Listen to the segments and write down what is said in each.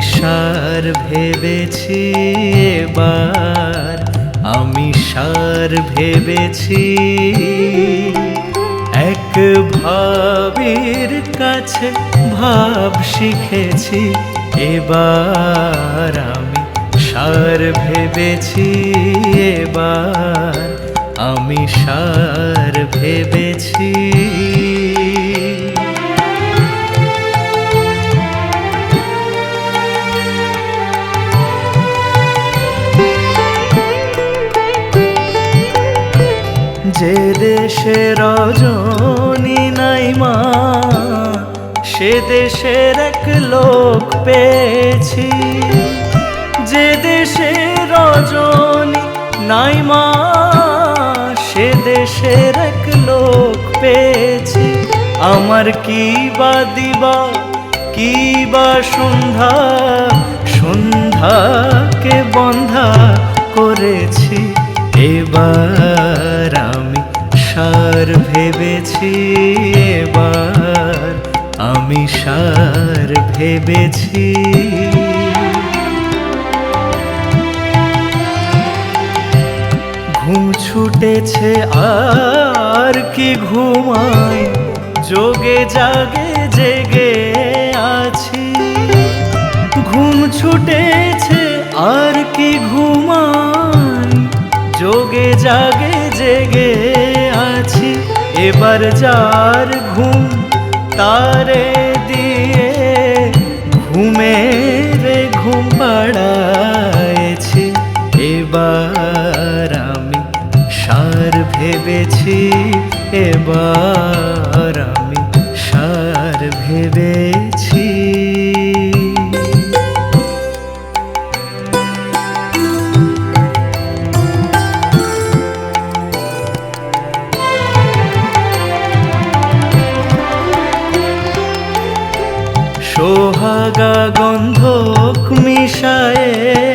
সার ভেবেছি এবার, আমি সার ভেবেছি এক ভাবের কাছে ভাব শিখেছি, এবার আমি সার ভেবেছি এবার, আমি সার ভেবেছি। দেশে রজনী নাই মা। সে দেশের এক লোক পেয়েছি। যে দেশে রজনী নাই মা, সে দেশের এক লোক পেয়েছি। আমার কি বা দিবা, কি বা সন্ধ্যা, সন্ধ্যাকে বন্ধা করেছি। এবার ভেবেছি এবার আমি সার ভেবেছি। ঘুম ছুটেছে আর কি ঘুমাই যোগে জাগে, জেগে আছি। ঘুম ছুটেছে আর কি ঘুমাই যোগে জাগে, জেগে আছি। এবার যার ঘুম তারে দিয়ে ঘুমের ঘুম পাড়াইছি এবার আমি সার ভেবেছি, এবার আমি সার ভেবেছি সোহাগা গন্ধক মিশায়ে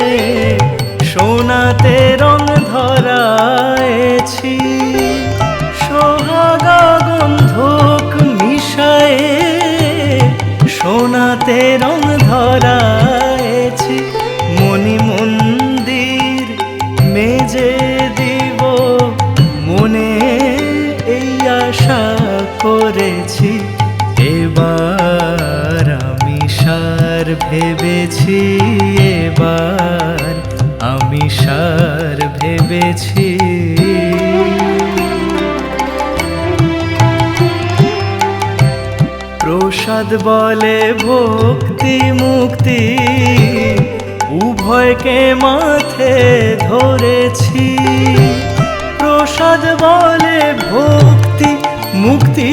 প্রসাদ বলে ভক্তি মুক্তি। উভয়কে মাথে ধরেছি। প্রসাদ বলে ভক্তি মুক্তি।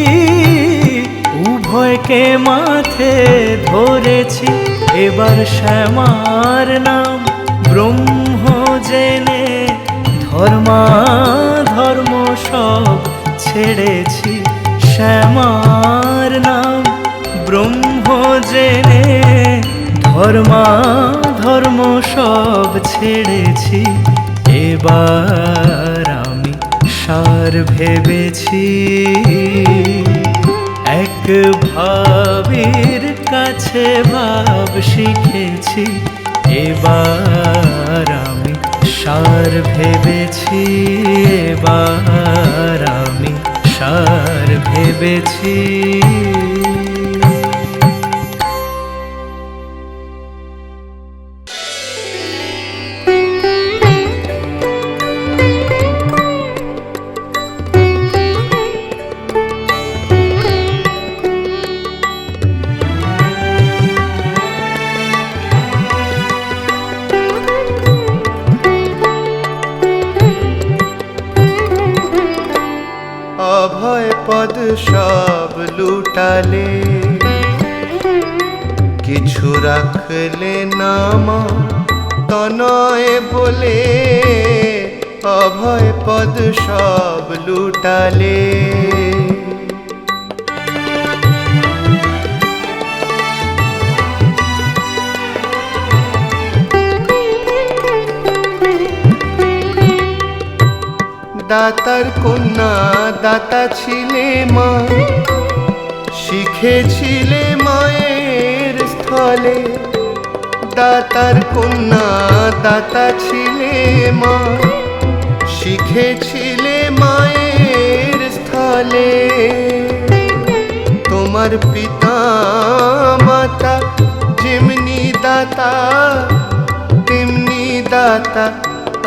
উভয়কে মাথে ধরেছি। এবার শ্যামার নাম ব্রহ্ম জেনে ধর্মা ধর্ম সব ছেড়েছি। শ্যামার নাম ব্রহ্ম জেনে ধর্মা, ধর্ম সব ছেড়েছি। এবার আমি সার ভেবেছি। এক ভাবের কাছে ভাব শিখেছি। এবার আমি সার ভেবেছি। এবার আমি সার ভেবেছি। অভয় পদ সব লুটালে। কিছু রাখলে নামা তনয় বলে অভয় পদ সব লুটালে। দাতার কন্যা, দাতা ছিলে মা। শিখেছিলে মায়ের স্থলে। দাতার কন্যা, দাতা ছিলে মা। শিখেছিলে মায়ের স্থলে। তোমার পিতা মাতা যেমনি দাতা, তেমনি দাতা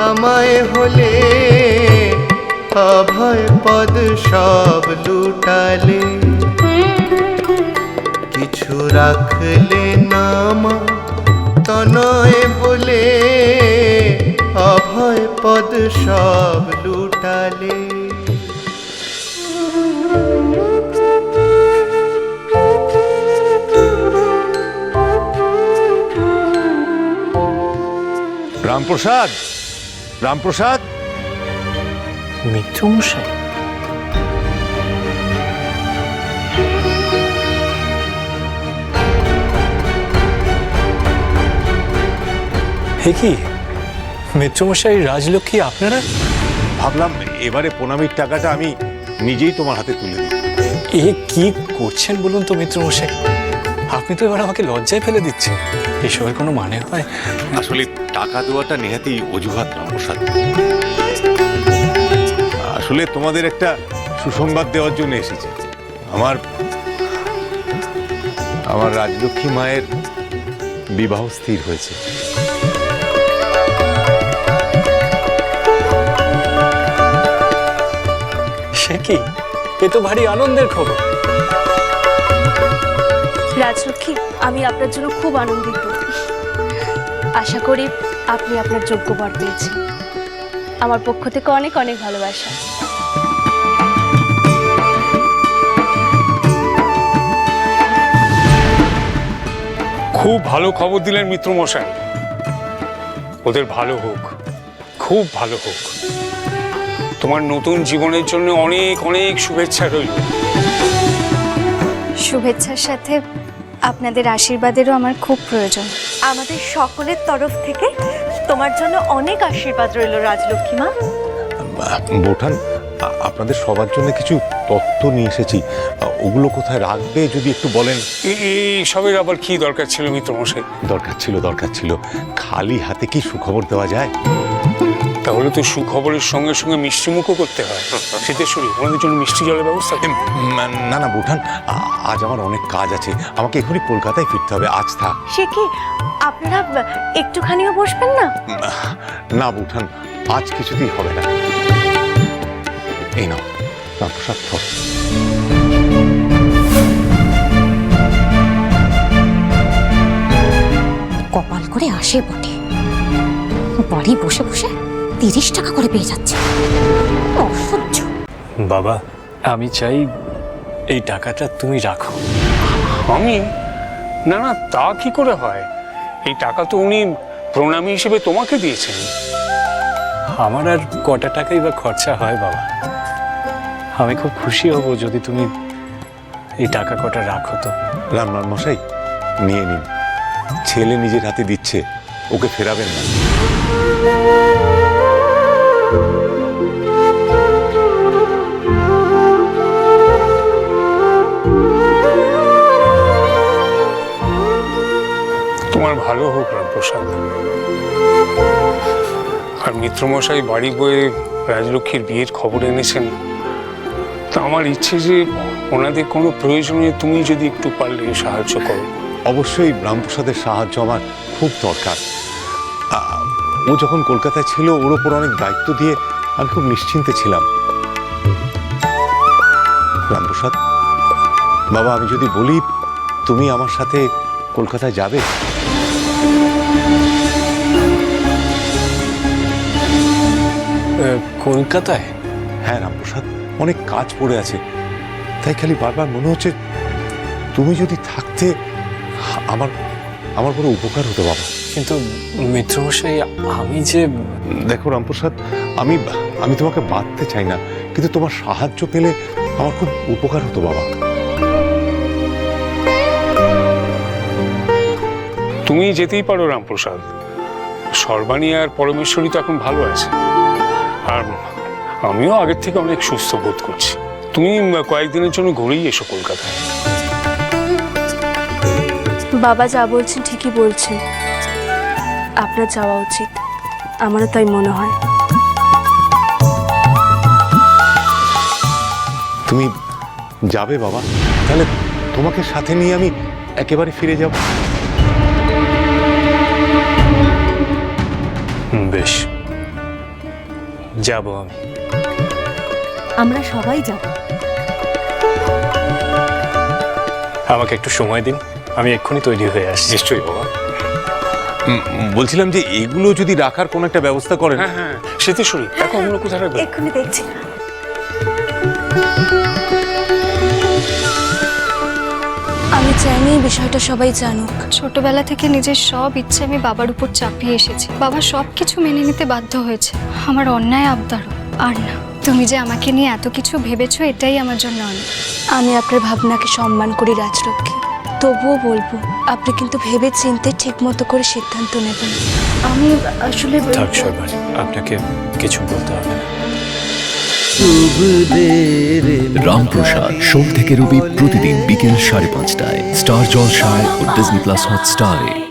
আমায় হলে। অভয় পদ সব লুটালে। কিছু রাখলে নামা তনয় বলে, অভয় পদ সব লুটালে। রামপ্রসাদ রামপ্রসাদ। মিত্রমশাই হে কি? মিত্রমশাই রাজলক্ষ্মী আপনারা? ভাবলাম এবারে প্রণামীর টাকাটা আমি নিজেই তোমার হাতে তুলে দিই। এ কি করছেন বলুন তো মিত্রমশাই আপনি তো এবার আমাকে লজ্জায় ফেলে দিচ্ছেন। এসবের কোনো মানে হয়? আসলে টাকা দেওয়াটা নেহাতি অজুহাত রামপ্রসাদ আসলে তোমাদের একটা সুসংবাদ দেওয়ার জন্য এসেছে। আমার আমার রাজলক্ষ্মী মায়ের বিবাহ স্থির হয়েছে। সে কি? এ তো ভারী আনন্দের খবর। রাজলক্ষ্মী আমি আপনার জন্য খুব আনন্দিত। আশা করি আপনি আপনার যোগ্য বর পেয়েছেন। আমার পক্ষ থেকে অনেক অনেক ভালোবাসা। খুব ভালো খবর দিলেন মিত্রমশাই। ওদের ভালো হোক খুব ভালো হোক। তোমার নতুন জীবনের জন্য অনেক অনেক শুভেচ্ছা রইল। শুভেচ্ছার সাথে আপনাদের আশীর্বাদেরও আমার খুব প্রয়োজন। আমাদের সকলের তরফ থেকে তোমার জন্য অনেক আশীর্বাদ রইল রাজলক্ষ্মী মা। বোঠান আপনাদের সবার জন্য কিছু তথ্য নিয়ে এসেছি। ওগুলো কোথায় রাখবে যদি একটু বলেন? সবের আবার কি দরকার ছিল মিত্রমশাই? দরকার ছিল দরকার ছিল। খালি হাতে কি সুখবর দেওয়া যায়? তাহলে তো সুখবরের সঙ্গে সঙ্গে মিষ্টি মুখও করতে হয়। শীতেশ্বরী ওনাদের জন্য মিষ্টি জলের ব্যবস্থা না না না বুঠান আজ আমার অনেক কাজ আছে। আমাকে এখনই কলকাতায় ফিরতে হবে আজ থাক। সে কি আপনারা একটুখানিও বসবেন না? না বুঠান আজ কিছুতেই হবে না। এই নাও। রামপ্রসাদ ধর। কপাল করে আসে বটে। বাড়ি বসে বসে তিরিশ টাকা করে পেয়ে যাচ্ছে। অসহ্য। বাবা আমি চাই এই টাকাটা তুমি রাখো। আমি? না না তা কি করে হয়? এই টাকা তো উনি প্রণামী হিসেবে তোমাকে দিয়েছেন। আমার আর কটা টাকাই বা খরচা হয় বাবা। আমি খুব খুশি হব যদি তুমি এই টাকা কটা রাখো তো। রামনাথ মশাই নিয়ে নিন। ছেলে নিজের হাতে দিচ্ছে ওকে ফেরাবেন না। তোমার ভালো হোক রামপ্রসাদ। আর মিত্রমশাই বাড়ি বয়ে রাজলক্ষ্মীর বিয়ের খবর এনেছেন। তা আমার ইচ্ছে যে ওনাদের কোনো প্রয়োজনে তুমি যদি একটু পারলে সাহায্য করো। অবশ্যই রামপ্রসাদের সাহায্য আমার খুব দরকার। ও যখন কলকাতায় ছিল ওর ওপর অনেক দায়িত্ব দিয়ে আমি খুব নিশ্চিন্তে ছিলাম। রামপ্রসাদ বাবা আমি যদি বলি তুমি আমার সাথে কলকাতায় যাবে? কলকাতায়? অনেক কাজ পড়ে আছে। তাই খালি বারবার মনে হচ্ছে তুমি যদি থাকতে আমার আমার বড় উপকার হতো বাবা। কিন্তু মিত্রমশাই আমি যে দেখো রামপ্রসাদ আমি আমি তোমাকে বাঁধতে চাই না কিন্তু তোমার সাহায্য পেলে আমার খুব উপকার হতো বাবা। তুমি যেতেই পারো রামপ্রসাদ। সর্বাণী আর পরমেশ্বরী তো এখন ভালো আছে। আর আমিও আগের থেকে অনেক সুস্থ বোধ করছি। তুমি কয়েকদিনের জন্য ঘুরেই এসো কলকাতায়। বাবা যা বলছেন ঠিকই বলছেন আপনার যাওয়া উচিত। আমারও তাই মনে হয়। তুমি যাবে বাবা? তাহলে তোমাকে সাথে নিয়ে আমি একেবারে ফিরে যাব। বেশ। যাব আমি। আমরা সবাই যাব। আমাকে একটু সময় দিন আমি এক্ষুনি তৈরি হয়ে আসছি। নিশ্চয়ই বাবা। বলছিলাম যে এগুলো যদি রাখার কোনো একটা ব্যবস্থা করেন। হ্যাঁ হ্যাঁ সেতে শরীর এখন অন্য কোথায় রাখবে এক্ষুনি দেখছি। আমি চাইনি এই বিষয়টা সবাই জানুক। ছোটবেলা থেকে নিজের সব ইচ্ছে আমি বাবার উপর চাপিয়ে এসেছি। বাবা সব কিছু মেনে নিতে বাধ্য হয়েছে। আমার অন্যায় আবদারও আর না। তুমি যে আমাকে নিয়ে এত কিছু ভেবেছো এটাই আমার জন্য অনেক। আমি আপনার ভাবনাকে সম্মান করি রাজলক্ষ্মী। তবুও বলব আপনি কিন্তু ভেবে চিনতে ঠিক মতো করে সিদ্ধান্ত নেবেন। আমি আসলে থাক আপনাকে কিছু বলতে হবে না। রামপ্রসাদ সোম থেকে রবি প্রতিদিন বিকেল সাড়ে পাঁচটায়। স্টার জলসায় ও ডিজনি প্লাস হটস্টারে।